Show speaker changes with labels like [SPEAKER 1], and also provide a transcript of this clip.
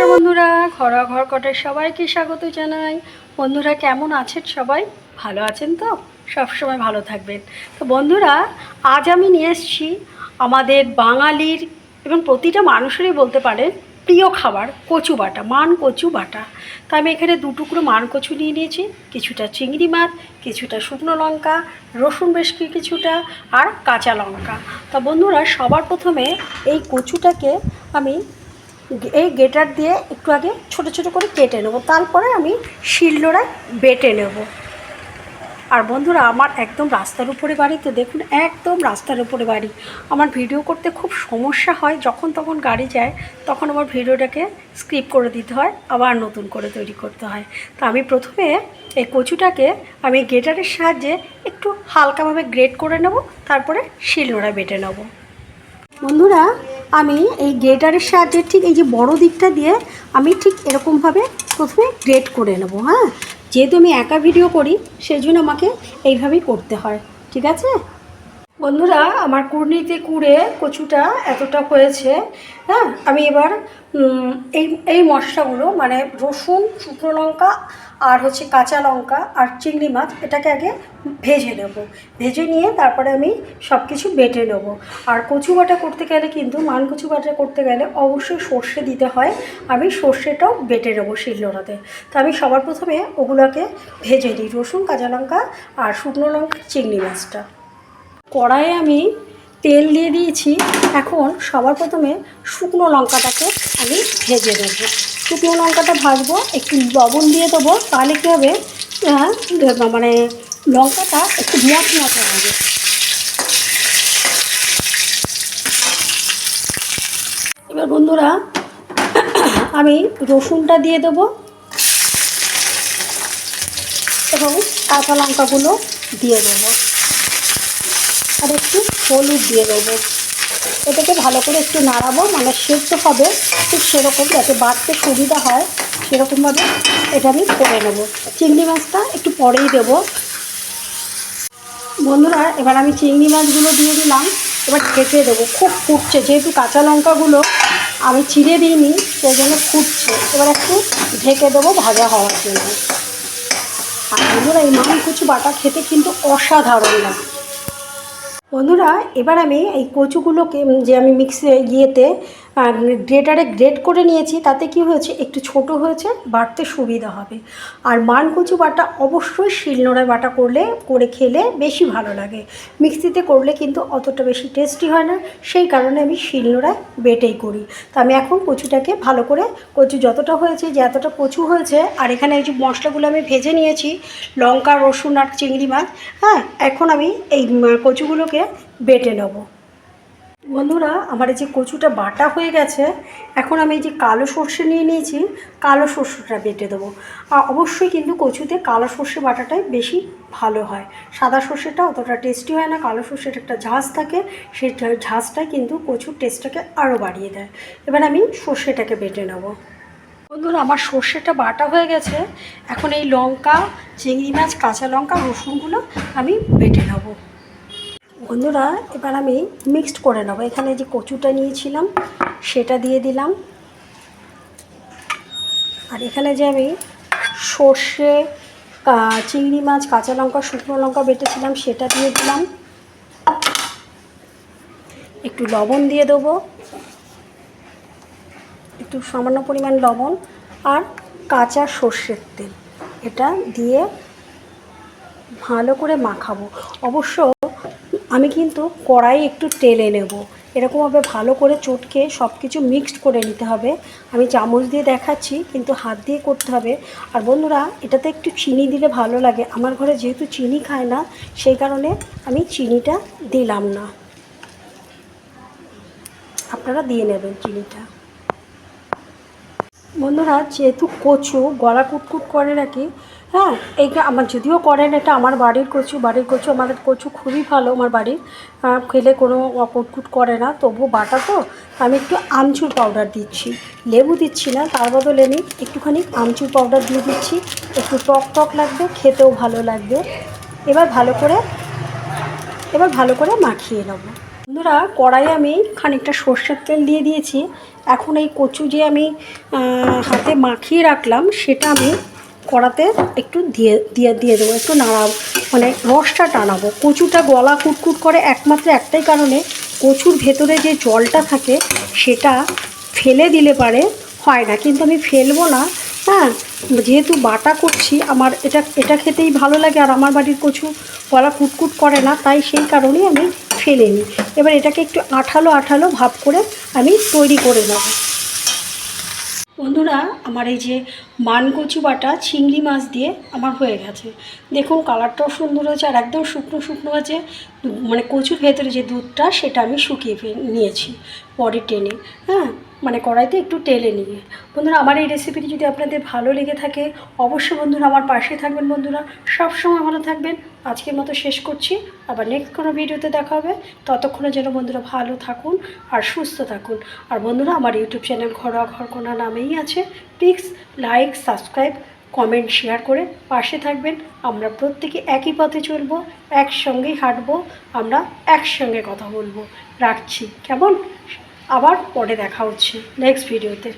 [SPEAKER 1] নমস্কার বন্ধুরা, ঘরোয়া ঘর কটার সবাইকে স্বাগত জানাই। বন্ধুরা, কেমন আছেন সবাই? ভালো আছেন তো? সবসময় ভালো থাকবেন। তো বন্ধুরা, আজ আমি নিয়ে এসেছি আমাদের বাঙালির এবং প্রতিটা মানুষেরই বলতে পারেন প্রিয় খাবার, কচু বাটা, মান কচু বাটা। তো আমি এখানে দু টুকরো মান কচু নিয়ে নিয়েছি, কিছুটা চিংড়ি মাছ, কিছুটা শুকনো লঙ্কা, রসুন বেশ কিছুটা, আর কাঁচা লঙ্কা। তা বন্ধুরা, সবার প্রথমে এই কচুটাকে আমি এই গেটার দিয়ে একটু আগে ছোট ছোট করে কেটে নেব। তারপরে আমি শিলনোড়ায় বেটে নেব। আর বন্ধুরা, আমার একদম রাস্তার উপরে বাড়ি তো দেখুন, একদম রাস্তার উপরে বাড়ি। আমার ভিডিও করতে খুব সমস্যা হয়, যখন তখন গাড়ি যায়, তখন আমার ভিডিওটাকে স্ক্রিপ করে দিতে হয়, আবার নতুন করে তৈরি করতে হয়। তো আমি প্রথমে এই কচুটাকে আমি গেটারের সাহায্যে একটু হালকাভাবে গ্রেট করে নেব, তারপরে শিলনোড়ায় বেটে নেব। বন্ধুরা আমি এই গ্রেটারের সাহায্যে ঠিক এই যে বড় দিকটা দিয়ে আমি ঠিক এরকমভাবে প্রথমে গ্রেট করে নেব হ্যাঁ? যেহেতু আমি একা ভিডিও করি সেই জন্য আমাকে এইভাবেই করতে হয়, ঠিক আছে? বন্ধুরা, আমার কুড়নিতে কুড়ে কচুটা এতটা হয়েছে হ্যাঁ? আমি এবার এই এই মশলাগুলো মানে রসুন, শুকনো লঙ্কা আর হচ্ছে কাঁচা লঙ্কা আর চিংড়ি মাছ, এটাকে আগে ভেজে নেব। ভেজে নিয়ে তারপরে আমি সব কিছু বেটে নেব। আর কচু বাটা করতে গেলে কিন্তু, মান কচু বাটা করতে গেলে অবশ্যই সর্ষে দিতে হয়। আমি সর্ষেটাও বেটে নেব শিলনোড়াতে। তো আমি সবার প্রথমে ওগুলোকে ভেজে নিই, রসুন, কাঁচা লঙ্কা আর শুকনো লঙ্কা, চিংড়ি মাছটা। কড়াইয়ে আমি তেল দিয়ে দিয়েছি। এখন সবার প্রথমে শুকনো লঙ্কাটাকে আমি ভেজে দেবো শুকনো লঙ্কাটা ভাজবো, একটু লবণ দিয়ে দেবো, তাহলে কী হবে? মানে লঙ্কাটা একটু মচ মচা হবে এবার বন্ধুরা, আমি রসুনটা দিয়ে দেবো এবং কাঁচা লঙ্কাগুলো দিয়ে দেবো। আর একটু হলুদ দিয়ে দেবো। এটাকে ভালো করে একটু নাড়াবো মানে সেদ্ধ হবে। ঠিক সেরকম যাতে বাড়তে সুবিধা হয়, সেরকমভাবে এটা আমি করে নেব। চিংড়ি মাছটা একটু পরেই দেবো। বন্ধুরা, এবার আমি চিংড়ি মাছগুলো দিয়ে দিলাম। এবার ঢেকে দেবো। খুব ফুটছে, যেহেতু কাঁচা লঙ্কাগুলো আমি চিড়ে দিইনি, সেই জন্য ফুটছে। এবার একটু ঢেকে দেবো ভাজা হওয়ার জন্য। আর বন্ধুরা, এই মান কুচু বাটা খেতে কিন্তু অসাধারণ লাগে। বন্ধুরা এবার আমি এই কচুগুলোকে যে আমি মিক্সে ইয়েতে গ্রেটারে গ্রেট করে নিয়েছি, তাতে কি হয়েছে? একটু ছোট হয়েছে বাটতে সুবিধা হবে। আর মান কচু বাটা অবশ্যই শিলনোড়ায় বাটা করলে, করে খেলে বেশি ভালো লাগে। মিক্সিতে করলে কিন্তু অতটা বেশি টেস্টি হয় না, সেই কারণে আমি শিলনোড়ায় বেটেই করি। তো আমি এখন কচুটাকে ভালো করে, কচু যতটা হয়েছে, যে এতটা কচু হয়েছে, আর এখানে এই যে মশলাগুলো আমি ভেজে নিয়েছি, লঙ্কা, রসুন আর চিংড়ি মাছ হ্যাঁ এখন আমি এই কচুগুলোকে বেটে নেব। বন্ধুরা, আমার এই যে কচুটা বাটা হয়ে গেছে, এখন আমি এই যে কালো সর্ষে নিয়ে নিয়েছি, কালো সর্ষেটা বেটে দেবো। আর অবশ্যই কিন্তু কচুতে কালো সর্ষে বাটাটাই বেশি ভালো হয়। সাদা সর্ষেটা অতটা টেস্টি হয় না, কালো সর্ষের একটা ঝাঁজ থাকে, সেই ঝাঁজটাই কিন্তু কচুর টেস্টটাকে আরও বাড়িয়ে দেয়। এবার আমি সর্ষেটাকে বেটে নেব। বন্ধুরা, আমার সর্ষেটা বাটা হয়ে গেছে, এখন এই লঙ্কা, চিংড়ি মাছ, কাঁচা লঙ্কা, রসুনগুলো আমি বেটে নেব। বন্ধুরা, এবার আমি মিক্সড করে নেব। এখানে যে কচুটা নিয়েছিলাম, সেটা দিয়ে দিলাম। আর এখানে যে আমি সর্ষে চিংড়ি মাছ, কাঁচা লঙ্কা, শুকনো লঙ্কা বেটেছিলাম, সেটা দিয়ে দিলাম। একটু লবণ দিয়ে দেবো। একটু সামান্য পরিমাণ লবণ আর কাঁচা সর্ষের তেল। এটা দিয়ে ভালো করে মাখাবো। অবশ্য আমি কিন্তু কড়াই একটু টেলে নেব। এরকমভাবে ভালো করে চটকে সব কিছু মিক্সড করে নিতে হবে। আমি চামচ দিয়ে দেখাচ্ছি, কিন্তু হাত দিয়ে করতে হবে। আর বন্ধুরা, এটাতে একটু চিনি দিলে ভালো লাগে। আমার ঘরে যেহেতু চিনি খায় না, সেই কারণে আমি চিনিটা দিলাম না। আপনারা দিয়ে নেবেন চিনিটা। বন্ধুরা, যেহেতু কচু, গলা কুটকুট করে নাকি হ্যাঁ এইটা আমার যদিও করেন এটা আমার বাড়ির কচু বাড়ির কচু আমাদের কচু খুবই ভালো আমার বাড়ির খেলে কোনো কুটকুট করে না তবু বাটা তো, আমি একটু আমচুর পাউডার দিচ্ছি, লেবু দিচ্ছি না, তার বদলে আমি একটুখানি আমচুর পাউডার দিয়ে দিচ্ছি, একটু টক টক লাগবে, খেতেও ভালো লাগবে, এবার ভালো করে, এবার ভালো করে মাখিয়ে নেব। বন্ধুরা কড়াই আমি খানিকটা সর্ষের তেল দিয়ে দিয়েছি। এখন এই কচু যে আমি হাতে মাখিয়ে রাখলাম, সেটা আমি কড়াতে একটু দিয়ে দিয়ে দিয়ে দেবো, একটু নাড়াবো মানে রসটা টানাবো। কচুটা গলা কুটকুট করে একমাত্র একটাই কারণে কচুর ভেতরে যে জলটা থাকে, সেটা ফেলে দিলে পারে হয় না। কিন্তু আমি ফেলব না হ্যাঁ? যেহেতু বাটা করছি, আমার এটা এটা খেতেই ভালো লাগে, আর আমার বাড়ির কচু গলা কুটকুট করে না, তাই সেই কারণেই আমি ফেলে নিই এবার এটাকে একটু আঠালো আঠালো ভাব করে আমি তৈরি করে নেব। বন্ধুরা, আমার এই যে মানকচু বাটা চিংড়ি মাছ দিয়ে আমার হয়ে গেছে। দেখুন, কালারটাও সুন্দর হয়েছে আর একদম শুকনো শুকনো আছে মানে কচুর ভেতরে যে দুধটা, সেটা আমি শুকিয়ে নিয়েছি পরে টেনে। হ্যাঁ মানে কড়াইতে একটু টেলে নিয়ে। বন্ধুরা, আমার এই রেসিপিটি যদি আপনাদের ভালো লেগে থাকে, অবশ্যই বন্ধুরা আমার পাশে থাকবেন বন্ধুরা। সবসময় ভালো থাকবেন। আজকের মতো শেষ করছি। আবার নেক্সট কোনো ভিডিওতে দেখা হবে। ততক্ষণে যেন বন্ধুরা ভালো থাকুন আর সুস্থ থাকুন। আর বন্ধুরা, আমার ইউটিউব চ্যানেল ঘরোয়া ঘর ঘরকোনা নামেই আছে। Please like subscribe comment share করে পাশে থাকবেন। আমরা প্রত্যেকে একই পথে চলবো, একসঙ্গেই হাঁটবো, আমরা একসঙ্গে কথা বলব। রাখছি। কেমন? আবার পরে দেখা হচ্ছে। নেক্সট ভিডিওতে